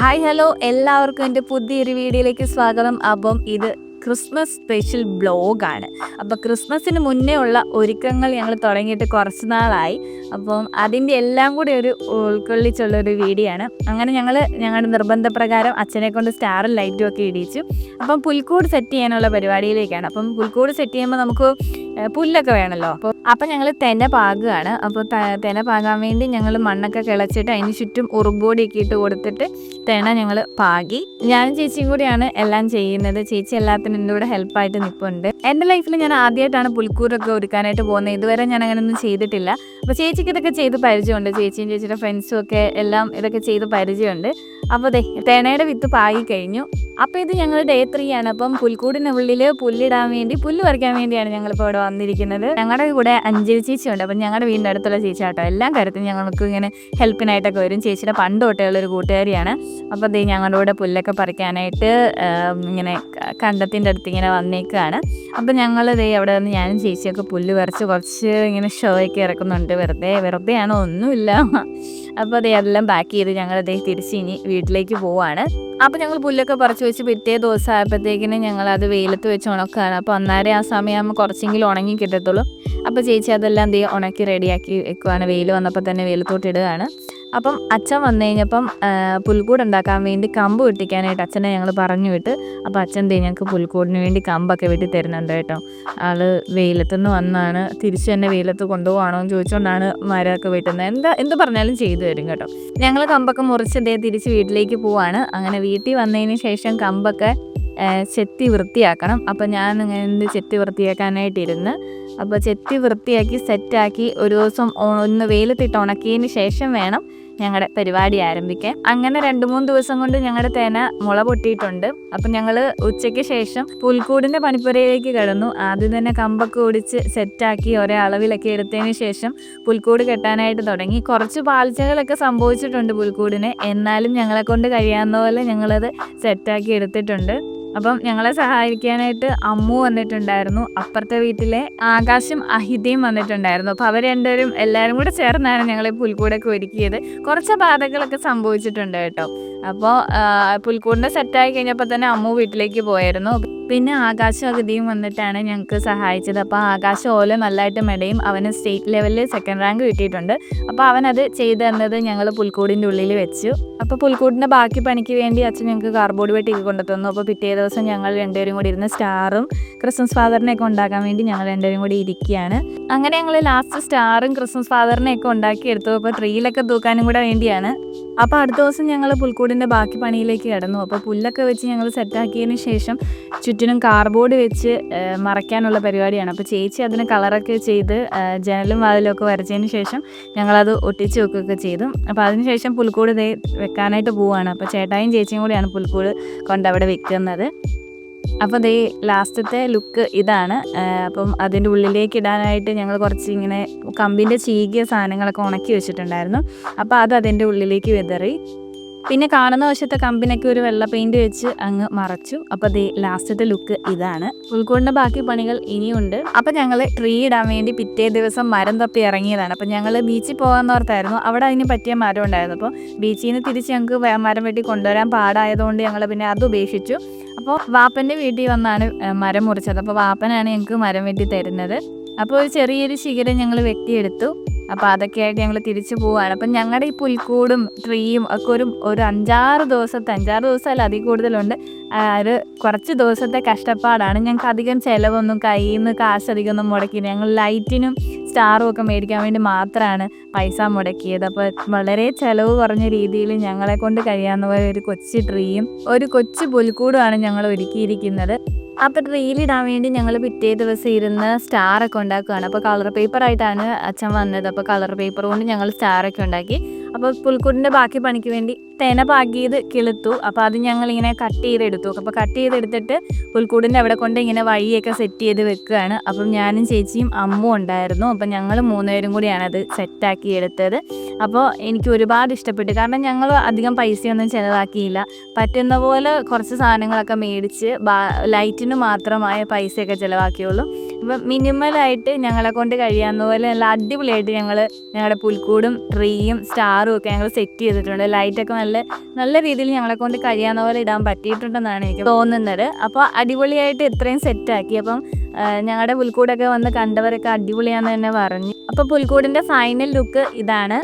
Hi hello എല്ലാവർക്കും എന്റെ പുതിയൊരു വീഡിയോയിലേക്ക് സ്വാഗതം. അപ്പം ഇത് ക്രിസ്മസ് സ്പെഷ്യൽ ബ്ലോഗാണ് അപ്പോൾ ക്രിസ്മസിന് മുന്നേ ഉള്ള ഒരുക്കങ്ങൾ ഞങ്ങൾ തുടങ്ങിയിട്ട് കുറച്ച് നാളായി. അപ്പം അതിന്റെ എല്ലാം കൂടി ഒരു ഉൾക്കൊള്ളിച്ചുള്ള ഒരു വീഡിയോ ആണ്. അങ്ങനെ ഞങ്ങൾ ഞങ്ങളുടെ നിർബന്ധപ്രകാരം അച്ഛനെ കൊണ്ട് സ്റ്റാറും ലൈറ്റും ഒക്കെ ഇടിച്ചു. അപ്പം പുൽക്കൂട് സെറ്റ് ചെയ്യാനുള്ള പരിപാടിയിലേക്കാണ്. അപ്പം പുൽക്കൂട് സെറ്റ് ചെയ്യുമ്പോൾ നമുക്ക് പുല്ലൊക്കെ വേണമല്ലോ അപ്പോൾ അപ്പം ഞങ്ങൾ തെന പാകുകയാണ് അപ്പോൾ തെന പാകാൻ വേണ്ടി ഞങ്ങൾ മണ്ണൊക്കെ കിളച്ചിട്ട് അതിന് ചുറ്റും ഉറുമ്പൊടിയൊക്കെ ഇട്ട് കൊടുത്തിട്ട് തെന ഞങ്ങൾ പാകി. ഞാനും ചേച്ചിയും കൂടിയാണ് എല്ലാം ചെയ്യുന്നത്. ചേച്ചി എല്ലാത്തിനും എന്റെ കൂടെ ഹെൽപ്പായിട്ട് നിൽപ്പുണ്ട് എന്റെ ലൈഫിൽ ഞാൻ ആദ്യമായിട്ടാണ് പുൽക്കൂറൊക്കെ ഒരുക്കാനായിട്ട് പോകുന്നത്. ഇതുവരെ ഞാൻ അങ്ങനെയൊന്നും ചെയ്തിട്ടില്ല. അപ്പോൾ ചേച്ചിക്ക് ഇതൊക്കെ ചെയ്ത് പരിചയമുണ്ട്. ചേച്ചിയും ചേച്ചിയുടെ ഫ്രണ്ട്സും ഒക്കെ എല്ലാം ഇതൊക്കെ ചെയ്ത് പരിചയമുണ്ട്. അപ്പോൾ ദേ തെനയുടെ വിത്ത് പാകി കഴിഞ്ഞു. അപ്പോൾ ഇത് ഞങ്ങൾ ഡേ ത്രീ ആണ്. അപ്പം പുൽക്കൂടിനുള്ളിൽ പുല്ലിടാൻ വേണ്ടി പുല്ല് പറിക്കാൻ വേണ്ടിയാണ് ഞങ്ങളിപ്പോൾ ഇവിടെ വന്നിരിക്കുന്നത്. ഞങ്ങളുടെ കൂടെ അഞ്ജലി ചേച്ചിയുണ്ട്. അപ്പം ഞങ്ങളുടെ വീടിന്റെ അടുത്തുള്ള ചേച്ചി ആട്ടോ. എല്ലാം കാര്യത്തിനും ഞങ്ങൾക്ക് ഇങ്ങനെ ഹെൽപ്പിനായിട്ടൊക്കെ വരും. ചേച്ചിയുടെ പണ്ട് തൊട്ടേയുള്ള ഒരു കൂട്ടുകാരിയാണ്. അപ്പോൾ ദേ ഞങ്ങളുടെ കൂടെ പുല്ലൊക്കെ പറിക്കാനായിട്ട് ഇങ്ങനെ കണ്ടത്തിന്റെ അടുത്ത് ഇങ്ങനെ വന്നേക്കുകയാണ് അപ്പം ഞങ്ങൾ ദേ അവിടെ നിന്ന് ഞാനും ചേച്ചിയൊക്കെ പുല്ല് പറിച്ച് കുറച്ച് ഇങ്ങനെ ഷോയൊക്കെ ഇറക്കുന്നുണ്ട്. വെറുതെ വെറുതെയാണോ ഒന്നുമില്ല. അപ്പോൾ അതേ അതെല്ലാം ബാക്ക് ചെയ്ത് ഞങ്ങൾ തിരിച്ച് ഇനി വീട്ടിലേക്ക് പോവാണ്. അപ്പോൾ ഞങ്ങൾ പുല്ലൊക്കെ പറിച്ചു വെച്ച് പിറ്റേ ദിവസം ആയപ്പോഴത്തേക്കിന് ഞങ്ങൾ അത് വെയിലത്ത് വെച്ച് ഉണക്കുകയാണ് അപ്പോൾ അന്നേരം ആ സമയം കുറച്ചെങ്കിലും ഉണങ്ങി കിട്ടത്തുള്ളൂ. അപ്പോൾ ചേച്ചി അതെല്ലാം എന്ത് ഉണക്കി റെഡിയാക്കി വെക്കുവാണ്. വെയിൽ വന്നപ്പോൾ തന്നെ വെയിലത്തോട്ട് ഇടുകയാണ്. അപ്പം അച്ഛൻ വന്നു കഴിഞ്ഞപ്പം പുൽക്കൂട് ഉണ്ടാക്കാൻ വേണ്ടി കമ്പ് വെട്ടിക്കാനായിട്ട് അച്ഛനെ ഞങ്ങൾ പറഞ്ഞു വിട്ട് അപ്പോൾ അച്ഛൻ ദേ ഞങ്ങൾക്ക് പുൽക്കൂടിന് വേണ്ടി കമ്പൊക്കെ വെട്ടി തരുന്നുണ്ട് കേട്ടോ. ആൾ വെയിലത്തുനിന്ന് വന്നാണ് തിരിച്ച് തന്നെ വെയിലത്ത് കൊണ്ടുപോകണോ എന്ന് ചോദിച്ചുകൊണ്ടാണ് മരമൊക്കെ വെട്ടുന്നത്. എന്താ എന്ത് പറഞ്ഞാലും ചെയ്തു തരും കേട്ടോ. ഞങ്ങൾ കമ്പൊക്കെ മുറിച്ച് ദേ തിരിച്ച് വീട്ടിലേക്ക് പോവാണ്. അങ്ങനെ വീട്ടിൽ വന്നതിന് ശേഷം കമ്പൊക്കെ ചെത്തി വൃത്തിയാക്കണം. അപ്പം ഞാൻ ഇങ്ങനെ ചെത്തി വൃത്തിയാക്കാനായിട്ടിരുന്ന്. അപ്പോൾ ചെത്തി വൃത്തിയാക്കി സെറ്റാക്കി ഒരു ദിവസം ഒന്ന് വെയിലത്തിട്ട് ഉണക്കിയതിന് ശേഷം വേണം ഞങ്ങളുടെ പരിപാടി ആരംഭിക്കാൻ. അങ്ങനെ രണ്ട് മൂന്ന് ദിവസം കൊണ്ട് ഞങ്ങളുടെ തേന മുള പൊട്ടിയിട്ടുണ്ട്. അപ്പം ഞങ്ങൾ ഉച്ചയ്ക്ക് ശേഷം പുൽക്കൂടിന്റെ പണിപ്പുരയിലേക്ക് കിടന്നു. ആദ്യം തന്നെ കമ്പൊക്കെ ഓടിച്ച് സെറ്റാക്കി ഒരേ അളവിലൊക്കെ എടുത്തതിന് ശേഷം പുൽക്കൂട് കെട്ടാനായിട്ട് തുടങ്ങി. കുറച്ച് പാളിച്ചകളൊക്കെ സംഭവിച്ചിട്ടുണ്ട് പുൽക്കൂടിന്. എന്നാലും ഞങ്ങളെ കൊണ്ട് കഴിയാവുന്ന പോലെ ഞങ്ങളത് സെറ്റാക്കി എടുത്തിട്ടുണ്ട്. അപ്പം ഞങ്ങളെ സഹായിക്കാനായിട്ട് അമ്മു വന്നിട്ടുണ്ടായിരുന്നു. അപ്പുറത്തെ വീട്ടിലെ ആകാശം അഹിതയും വന്നിട്ടുണ്ടായിരുന്നു. അപ്പോൾ അവർ രണ്ടുപേരും എല്ലാവരും കൂടെ ചേർന്നാണ് ഞങ്ങളെ പുൽക്കൂടൊക്കെ ഒരുക്കിയത്. കുറച്ച് ബാധകളൊക്കെ സംഭവിച്ചിട്ടുണ്ട് കേട്ടോ. അപ്പോൾ പുൽക്കൂടിന്റെ സെറ്റായി കഴിഞ്ഞപ്പോൾ തന്നെ അമ്മു വീട്ടിലേക്ക് പോയായിരുന്നു. പിന്നെ ആകാശം അഗതിയും വന്നിട്ടാണ് ഞങ്ങൾക്ക് സഹായിച്ചത്. അപ്പോൾ ആകാശ ഓല നല്ലതായിട്ട് മെടയും. അവന് സ്റ്റേറ്റ് ലെവലിൽ സെക്കൻഡ് റാങ്ക് കിട്ടിയിട്ടുണ്ട്. അപ്പോൾ അവനത് ചെയ്തു തന്നത് ഞങ്ങൾ പുൽക്കൂടിന്റെ ഉള്ളിൽ വെച്ചു. അപ്പോൾ പുൽക്കൂടിന്റെ ബാക്കി പണിക്ക് വേണ്ടി അച്ഛൻ ഞങ്ങൾക്ക് കാർബോർഡ് വെട്ടിയൊക്കെ കൊണ്ടു തന്നു അപ്പോൾ പിറ്റേ ദിവസം ഞങ്ങൾ രണ്ടുപേരും കൂടി ഇരുന്ന് സ്റ്റാറും ക്രിസ്മസ് ഫാദറിനെയൊക്കെ ഉണ്ടാക്കാൻ വേണ്ടി ഞങ്ങൾ രണ്ടുപേരും കൂടി ഇരിക്കുകയാണ്. അങ്ങനെ ഞങ്ങൾ ലാസ്റ്റ് സ്റ്റാറും ക്രിസ്മസ് ഫാദറിനെയൊക്കെ ഉണ്ടാക്കിയെടുത്തു. അപ്പോൾ ട്രീയിലൊക്കെ തൂക്കാനും കൂടെ വേണ്ടിയാണ്. അപ്പോൾ അടുത്ത ദിവസം ഞങ്ങൾ പുൽക്കൂടിന്റെ ബാക്കി പണിയിലേക്ക് കിടന്നു. അപ്പോൾ പുല്ലൊക്കെ വെച്ച് ഞങ്ങൾ സെറ്റാക്കിയതിന് ശേഷം ചുറ്റിനും കാർബോർഡ് വെച്ച് മറയ്ക്കാനുള്ള പരിപാടിയാണ്. അപ്പോൾ ചേച്ചി അതിന് കളറൊക്കെ ചെയ്ത് ജനലും വാതിലും ഒക്കെ വരച്ചതിന് ശേഷം അത് ഒട്ടിച്ച് വെക്കുകയൊക്കെ ചെയ്തു. അപ്പോൾ അതിനുശേഷം പുൽക്കൂട് വെക്കാനായിട്ട് പോവുകയാണ് അപ്പോൾ ചേട്ടായും ചേച്ചിയും കൂടിയാണ് പുൽക്കൂട് കൊണ്ടവിടെ വെക്കുന്നത്. അപ്പോൾ ദേ ലാസ്റ്റത്തെ ലുക്ക് ഇതാണ്. അപ്പം അതിന്റെ ഉള്ളിലേക്ക് ഇടാനായിട്ട് ഞങ്ങൾ കുറച്ച് ഇങ്ങനെ കമ്പിന്റെ ചീകിയ സാധനങ്ങളൊക്കെ ഉണക്കി വെച്ചിട്ടുണ്ടായിരുന്നു. അപ്പോൾ അത് അതിന്റെ ഉള്ളിലേക്ക് വിതറി. പിന്നെ കാണുന്ന വശത്തെ കമ്പിനൊക്കെ ഒരു വെള്ള പെയിന്റ് വെച്ച് അങ്ങ് മറച്ചു. അപ്പോൾ ദേ ലാസ്റ്റത്തെ ലുക്ക് ഇതാണ്. ഉൾക്കൊണ്ട ബാക്കി പണികൾ ഇനിയുണ്ട്. അപ്പോൾ ഞങ്ങൾ ട്രീ ഇടാൻ വേണ്ടി പിറ്റേ ദിവസം മരം തപ്പി ഇറങ്ങിയതാണ്. അപ്പോൾ ഞങ്ങൾ ബീച്ചിൽ പോകാന്ന് ഓർത്തായിരുന്നു. അവിടെ അതിന് പറ്റിയ മരം ഉണ്ടായിരുന്നു. അപ്പോൾ ബീച്ചിൽ നിന്ന് തിരിച്ച് ഞങ്ങൾക്ക് മരം വെട്ടി കൊണ്ടുവരാൻ പാടായതുകൊണ്ട് ഞങ്ങൾ പിന്നെ അത് ഉപേക്ഷിച്ചു. അപ്പോൾ വാപ്പന്റെ വീട്ടിൽ വന്നാണ് മരം മുറിച്ചത്. അപ്പോൾ വാപ്പനാണ് ഞങ്ങൾക്ക് മരം വെട്ടി തരുന്നത്. അപ്പോൾ ഒരു ചെറിയൊരു ശിഖരം ഞങ്ങൾ വെട്ടിയെടുത്തു. അപ്പോൾ അതൊക്കെയായിട്ട് ഞങ്ങൾ തിരിച്ചു പോവുകയാണ് അപ്പം ഞങ്ങളുടെ ഈ പുൽക്കൂടും ട്രീയും ഒക്കെ ഒരു ഒരു അഞ്ചാറ് ദിവസത്തെ അഞ്ചാറ് ദിവസമല്ല അതിൽ കൂടുതലുണ്ട്. ഒരു കുറച്ച് ദിവസത്തെ കഷ്ടപ്പാടാണ്. ഞങ്ങൾക്ക് അധികം ചിലവൊന്നും കയ്യിൽ നിന്ന് കാശ് ഒന്നും മുടക്കി ഞങ്ങൾ ലൈറ്റിനും സ്റ്റാറും ഒക്കെ മേടിക്കാൻ വേണ്ടി മാത്രമാണ് പൈസ മുടക്കിയത്. അപ്പോൾ വളരെ ചിലവ് കുറഞ്ഞ രീതിയിൽ ഞങ്ങളെ കൊണ്ട് കഴിയാവുന്ന ഒരു കൊച്ചു ട്രീയും ഒരു കൊച്ചു പുൽക്കൂടുമാണ് ഞങ്ങൾ ഒരുക്കിയിരിക്കുന്നത്. അപ്പോൾ റീലിടാൻ വേണ്ടി ഞങ്ങൾ പിറ്റേ ദിവസം ഇരുന്ന് സ്റ്റാറൊക്കെ ഉണ്ടാക്കുകയാണ്. അപ്പോൾ കളർ പേപ്പറായിട്ടാണ് അച്ഛൻ വന്നത്. അപ്പോൾ കളർ പേപ്പർ കൊണ്ട് ഞങ്ങൾ സ്റ്റാറൊക്കെ ഉണ്ടാക്കി. അപ്പോൾ പുൽക്കൂടിന്റെ ബാക്കി പണിക്ക് വേണ്ടി തേന പാകിയത് കിളുത്തു. അപ്പോൾ അത് ഞങ്ങൾ ഇങ്ങനെ കട്ട് ചെയ്തെടുത്തു. അപ്പോൾ കട്ട് ചെയ്തെടുത്തിട്ട് പുൽക്കൂടിന്റെ അവിടെ കൊണ്ട് ഇങ്ങനെ വഴിയൊക്കെ സെറ്റ് ചെയ്ത് വെക്കുകയാണ്. അപ്പം ഞാനും ചേച്ചിയും അമ്മും ഉണ്ടായിരുന്നു. അപ്പം ഞങ്ങൾ മൂന്നുപേരും കൂടിയാണ് അത് സെറ്റാക്കി എടുത്തത്. അപ്പോൾ എനിക്ക് ഒരുപാട് ഇഷ്ടപ്പെട്ടു. കാരണം ഞങ്ങൾ അധികം പൈസയൊന്നും ചിലവാക്കിയില്ല. പറ്റുന്ന പോലെ കുറച്ച് സാധനങ്ങളൊക്കെ മേടിച്ച് ലൈറ്റിന് മാത്രമായ പൈസയൊക്കെ ചിലവാക്കിയുള്ളൂ. അപ്പം മിനിമലായിട്ട് ഞങ്ങളെ കൊണ്ട് കഴിയാവുന്ന പോലെ നല്ല അടിപൊളിയായിട്ട് ഞങ്ങൾ ഞങ്ങളുടെ പുൽക്കൂടും ട്രീയും സ്റ്റാർ സ്റ്റാറും ഒക്കെ ഞങ്ങൾ സെറ്റ് ചെയ്തിട്ടുണ്ട്. ലൈറ്റൊക്കെ നല്ല നല്ല രീതിയിൽ ഞങ്ങളെ കൊണ്ട് കഴിയാവുന്ന പോലെ ഇടാൻ പറ്റിയിട്ടുണ്ടെന്നാണ് എനിക്ക് തോന്നുന്നത്. അപ്പോൾ അടിപൊളിയായിട്ട് ഇത്രയും സെറ്റാക്കി അപ്പം ഞങ്ങളുടെ പുൽക്കൂടൊക്കെ വന്ന് കണ്ടവരൊക്കെ അടിപൊളിയാണെന്ന് തന്നെ പറഞ്ഞു. അപ്പോൾ പുൽക്കൂടിന്റെ ഫൈനൽ ലുക്ക് ഇതാണ്.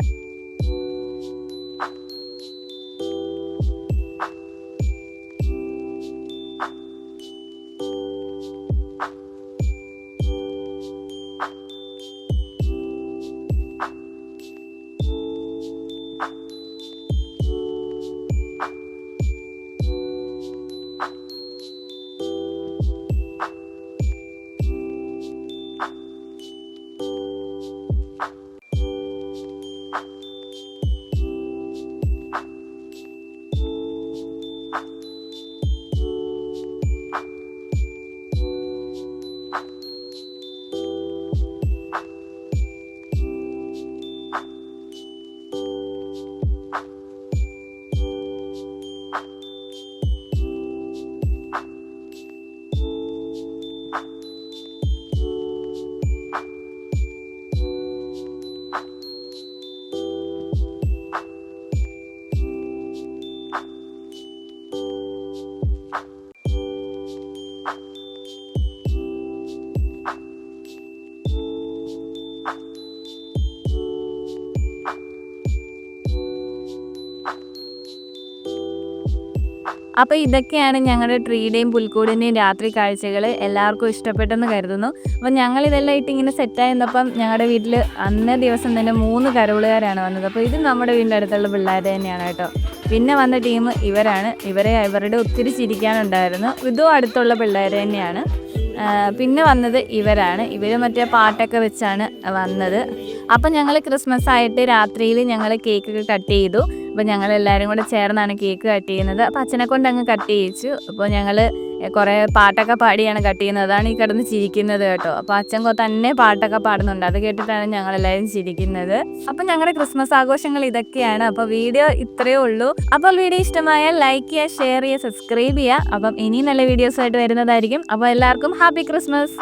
അപ്പോൾ ഇതൊക്കെയാണ് ഞങ്ങളുടെ ട്രീയുടെയും പുൽക്കൂടിന്റെയും രാത്രി കാഴ്ചകൾ എല്ലാവർക്കും ഇഷ്ടപ്പെട്ടെന്ന് കരുതുന്നു. അപ്പോൾ ഞങ്ങൾ ഇതെല്ലാം ഇട്ട് ഇങ്ങനെ സെറ്റായി നിന്നപ്പം ഞങ്ങളുടെ വീട്ടിൽ അന്നേ ദിവസം തന്നെ മൂന്ന് കരോളുകാരാണ് വന്നത്. അപ്പോൾ ഇത് നമ്മുടെ വീടിന്റെ അടുത്തുള്ള പിള്ളേർ തന്നെയാണ് കേട്ടോ. പിന്നെ വന്ന ടീം ഇവരാണ്. ഇവരെ ഇവരുടെ ഒത്തിരി ചിരിക്കാനുണ്ടായിരുന്നു. ഇതും അടുത്തുള്ള പിള്ളേർ തന്നെയാണ്. പിന്നെ വന്നത് ഇവരാണ്. ഇവർ മറ്റേ പാട്ടൊക്കെ വെച്ചാണ് വന്നത്. അപ്പം ഞങ്ങൾ ക്രിസ്മസ് ആയിട്ട് രാത്രിയിൽ ഞങ്ങൾ കേക്കൊക്കെ കട്ട് ചെയ്തു. അപ്പോൾ ഞങ്ങൾ എല്ലാവരും കൂടെ ചേർന്നാണ് കേക്ക് കട്ട് ചെയ്യുന്നത്. അപ്പോൾ അച്ഛനെ കൊണ്ട് അങ്ങ് കട്ട് ചെയ്യിച്ചു. അപ്പോൾ ഞങ്ങൾ കുറേ പാട്ടൊക്കെ പാടിയാണ് കട്ട് ചെയ്യുന്നത്. അതാണ് ഈ കിടന്ന് ചിരിക്കുന്നത് കേട്ടോ. അപ്പോൾ അച്ഛൻ തന്നെ പാട്ടൊക്കെ പാടുന്നുണ്ട്. അത് കേട്ടിട്ടാണ് ഞങ്ങൾ എല്ലാവരും ചിരിക്കുന്നത്. അപ്പോൾ ഞങ്ങളുടെ ക്രിസ്മസ് ആഘോഷങ്ങൾ ഇതൊക്കെയാണ്. അപ്പോൾ വീഡിയോ ഇത്രയേ ഉള്ളൂ. അപ്പോൾ വീഡിയോ ഇഷ്ടമായാൽ ലൈക്ക് ചെയ്യുക ഷെയർ ചെയ്യുക സബ്സ്ക്രൈബ് ചെയ്യുക. അപ്പം ഇനി നല്ല വീഡിയോസ് ആയിട്ട് വരുന്നതായിരിക്കും. അപ്പോൾ എല്ലാവർക്കും ഹാപ്പി ക്രിസ്മസ്.